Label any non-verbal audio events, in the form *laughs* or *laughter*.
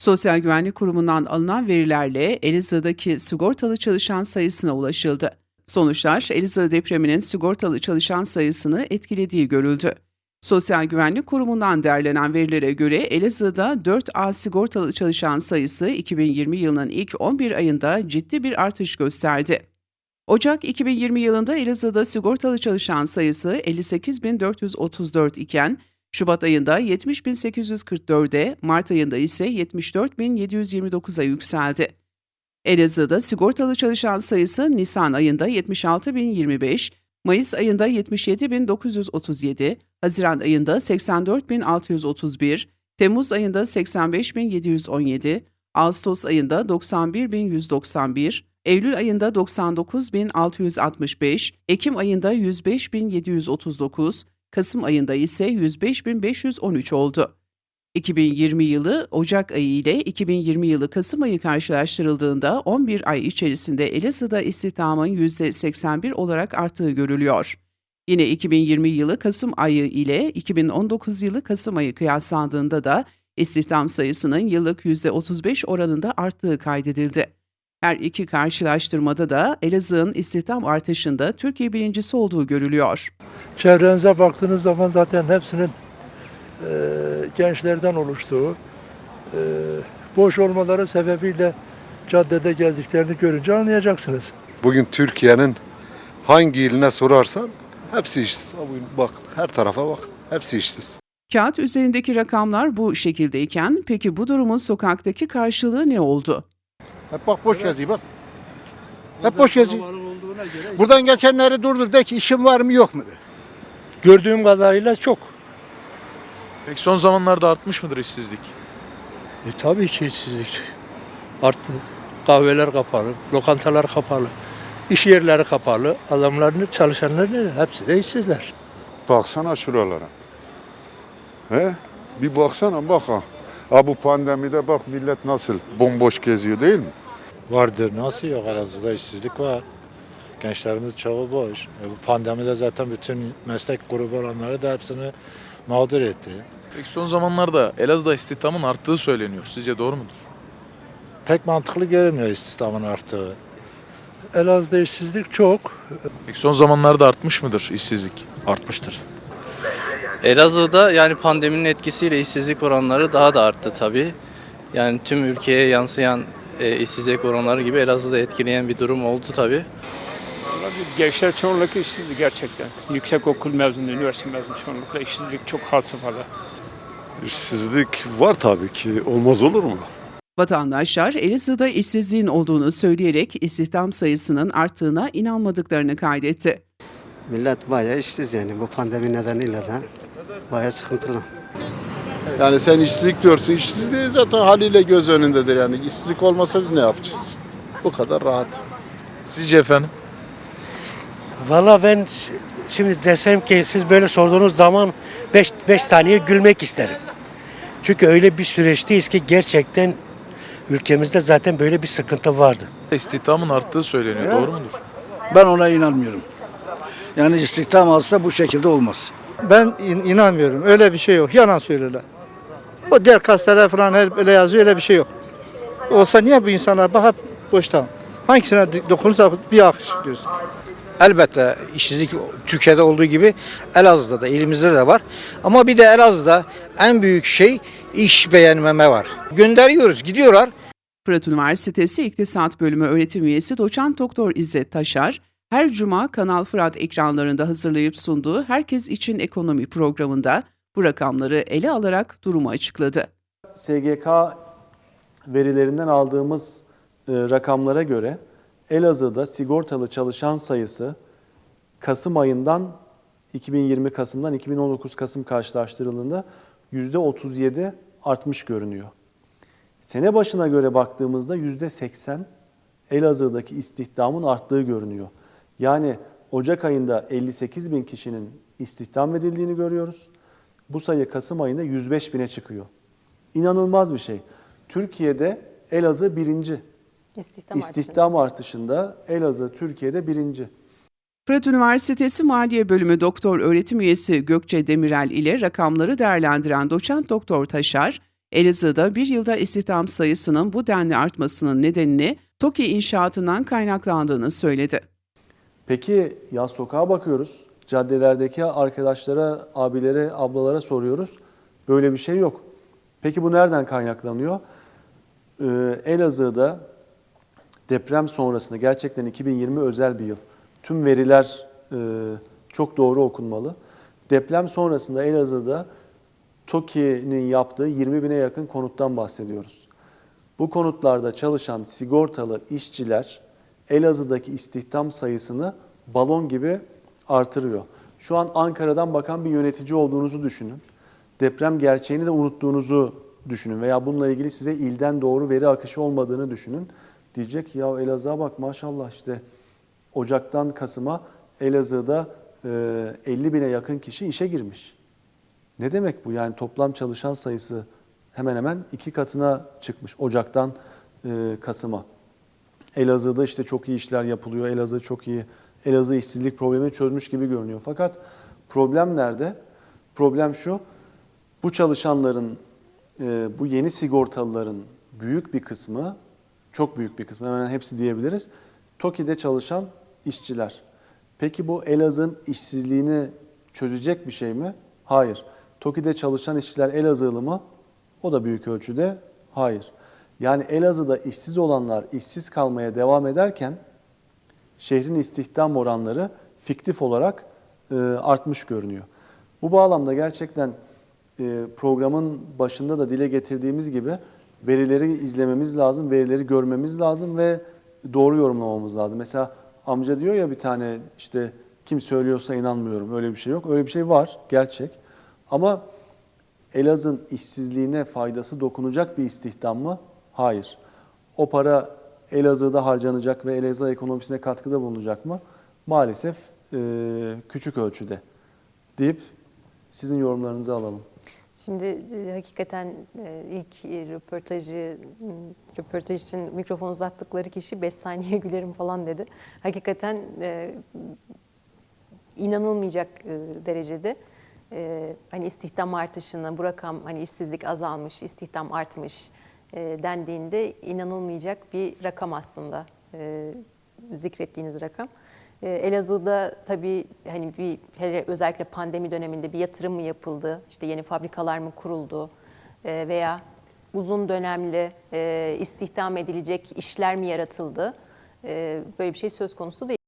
Sosyal Güvenlik Kurumu'ndan alınan verilerle Elazığ'daki sigortalı çalışan sayısına ulaşıldı. Sonuçlar Elazığ depreminin sigortalı çalışan sayısını etkilediği görüldü. Sosyal Güvenlik Kurumu'ndan derlenen verilere göre Elazığ'da 4A sigortalı çalışan sayısı 2020 yılının ilk 11 ayında ciddi bir artış gösterdi. Ocak 2020 yılında Elazığ'da sigortalı çalışan sayısı 58.434 iken Şubat ayında 70.844'e, Mart ayında ise 74.729'a yükseldi. Elazığ'da sigortalı çalışan sayısı Nisan ayında 76.025, Mayıs ayında 77.937, Haziran ayında 84.631, Temmuz ayında 85.717, Ağustos ayında 91.191, Eylül ayında 99.665, Ekim ayında 105.739, Kasım ayında ise 105.513 oldu. 2020 yılı Ocak ayı ile 2020 yılı Kasım ayı karşılaştırıldığında 11 ay içerisinde Elazığ'da istihdamın %81 olarak arttığı görülüyor. Yine 2020 yılı Kasım ayı ile 2019 yılı Kasım ayı kıyaslandığında da istihdam sayısının yıllık %35 oranında arttığı kaydedildi. Her iki karşılaştırmada da Elazığ'ın istihdam artışında Türkiye birincisi olduğu görülüyor. Çevrenize baktığınız zaman zaten hepsinin e, gençlerden oluştuğu, e, boş olmaları sebebiyle caddede gezdiklerini görünce anlayacaksınız. Bugün Türkiye'nin hangi iline sorarsan hepsi işsiz. Bugün bak her tarafa bak hepsi işsiz. Kağıt üzerindeki rakamlar bu şekildeyken peki bu durumun sokaktaki karşılığı ne oldu? Hep bak boş yazıyor bak. Hep boş yazıyor. Buradan geçenleri durdur de ki işin var mı yok mu de. Gördüğüm kadarıyla çok. Peki son zamanlarda artmış mıdır işsizlik? E, tabii ki işsizlik arttı. Kahveler kapalı, lokantalar kapalı, iş yerleri kapalı. Adamların, çalışanlar nerede? Hepsi de işsizler. Baksana şuralara. He? Bir baksana bak ha. Ha bu pandemide bak millet nasıl bomboş geziyor değil mi? Vardır. Nasıl yok Elazığ'da işsizlik var. Gençlerimiz çoğu boş. E bu pandemide zaten bütün meslek grubu olanları da hepsini mağdur etti. Peki son zamanlarda Elazığ'da istihdamın arttığı söyleniyor. Sizce doğru mudur? Pek mantıklı görünmüyor istihdamın arttığı. Elazığ'da işsizlik çok. Peki son zamanlarda artmış mıdır işsizlik? Artmıştır. Elazığ'da yani pandeminin etkisiyle işsizlik oranları daha da arttı tabii. Yani tüm ülkeye yansıyan e, işsizlik oranları gibi Elazığ'da etkileyen bir durum oldu tabii. Gençler çoğunlukla işsizdi gerçekten. Yüksek okul mezunu, üniversite mezunu çoğunlukla işsizlik çok had safhada. İşsizlik var tabii ki. Olmaz olur mu? Vatandaşlar Elazığ'da işsizliğin olduğunu söyleyerek istihdam sayısının arttığına inanmadıklarını kaydetti. Millet bayağı işsiz yani bu pandemi nedeniyle de bayağı sıkıntılı. Yani sen işsizlik diyorsun. İşsizliği zaten haliyle göz önündedir yani. İşsizlik olmasa biz ne yapacağız? Bu kadar rahat. Sizce efendim? Valla ben şimdi desem ki siz böyle sorduğunuz zaman 5 saniye gülmek isterim. Çünkü öyle bir süreçteyiz ki gerçekten ülkemizde zaten böyle bir sıkıntı vardı. İstihdamın arttığı söyleniyor. Doğru mudur? Ben ona inanmıyorum. Yani istihdam alsa bu şekilde olmaz. Ben in- inanmıyorum. Öyle bir şey yok. Yalan söylüyorlar. O diğer gazeteler falan her öyle yazıyor. Öyle bir şey yok. Olsa niye bu insanlar bak hep boşta. Hangisine do- dokunursa bir akış diyoruz. Elbette işsizlik Türkiye'de olduğu gibi Elazığ'da da elimizde de var. Ama bir de Elazığ'da en büyük şey iş beğenmeme var. Gönderiyoruz gidiyorlar. Fırat Üniversitesi İktisat Bölümü öğretim üyesi doçent doktor İzzet Taşar, her cuma Kanal Fırat ekranlarında hazırlayıp sunduğu Herkes İçin Ekonomi programında bu rakamları ele alarak durumu açıkladı. SGK verilerinden aldığımız e, rakamlara göre Elazığ'da sigortalı çalışan sayısı Kasım ayından 2020 Kasım'dan 2019 Kasım karşılaştırıldığında %37 artmış görünüyor. Sene başına göre baktığımızda %80 Elazığ'daki istihdamın arttığı görünüyor. Yani Ocak ayında 58 bin kişinin istihdam edildiğini görüyoruz. Bu sayı Kasım ayında 105 bine çıkıyor. İnanılmaz bir şey. Türkiye'de Elazığ birinci. İstihdam, İstihdam artışında Elazığ Türkiye'de birinci. Fırat Üniversitesi Maliye Bölümü Doktor Öğretim Üyesi Gökçe Demirel ile rakamları değerlendiren doçent doktor Taşar, Elazığ'da bir yılda istihdam sayısının bu denli artmasının nedenini TOKİ inşaatından kaynaklandığını söyledi. Peki ya sokağa bakıyoruz. Caddelerdeki arkadaşlara, abilere, ablalara soruyoruz. Böyle bir şey yok. Peki bu nereden kaynaklanıyor? Ee, Elazığ'da deprem sonrasında gerçekten 2020 özel bir yıl. Tüm veriler e, çok doğru okunmalı. Deprem sonrasında Elazığ'da TOKİ'nin yaptığı 20 bine yakın konuttan bahsediyoruz. Bu konutlarda çalışan sigortalı işçiler Elazığ'daki istihdam sayısını balon gibi artırıyor. Şu an Ankara'dan bakan bir yönetici olduğunuzu düşünün. Deprem gerçeğini de unuttuğunuzu düşünün veya bununla ilgili size ilden doğru veri akışı olmadığını düşünün. Diyecek ya Elazığ'a bak maşallah işte Ocak'tan Kasım'a Elazığ'da e, 50 bine yakın kişi işe girmiş. Ne demek bu? Yani toplam çalışan sayısı hemen hemen iki katına çıkmış Ocak'tan Kasım'a. Elazığ'da işte çok iyi işler yapılıyor. Elazığ çok iyi. Elazığ işsizlik problemini çözmüş gibi görünüyor. Fakat problem nerede? Problem şu. Bu çalışanların, e, bu yeni sigortalıların büyük bir kısmı, çok büyük bir kısmı, hemen hemen hepsi diyebiliriz. TOKİ'de çalışan işçiler. Peki bu Elazığ'ın işsizliğini çözecek bir şey mi? Hayır. TOKİ'de çalışan işçiler Elazığlı mı? O da büyük ölçüde hayır. Yani Elazığ'da işsiz olanlar işsiz kalmaya devam ederken şehrin istihdam oranları fiktif olarak e, artmış görünüyor. Bu bağlamda gerçekten e, programın başında da dile getirdiğimiz gibi verileri izlememiz lazım, verileri görmemiz lazım ve doğru yorumlamamız lazım. Mesela amca diyor ya bir tane işte kim söylüyorsa inanmıyorum öyle bir şey yok. Öyle bir şey var gerçek. Ama Elazığ'ın işsizliğine faydası dokunacak bir istihdam mı? Hayır. O para Elazığ'da harcanacak ve Elazığ ekonomisine katkıda bulunacak mı? Maalesef e, küçük ölçüde deyip sizin yorumlarınızı alalım. Şimdi e, hakikaten e, ilk e, röportajı röportaj için mikrofon uzattıkları kişi 5 saniye *laughs* gülerim falan dedi. Hakikaten inanılmayacak derecede hani istihdam artışını, bu rakam hani işsizlik azalmış, istihdam artmış dendiğinde inanılmayacak bir rakam aslında e, zikrettiğiniz rakam. E, Elazığ'da tabii hani bir hele özellikle pandemi döneminde bir yatırım mı yapıldı, işte yeni fabrikalar mı kuruldu e, veya uzun dönemli e, istihdam edilecek işler mi yaratıldı? E, böyle bir şey söz konusu değil.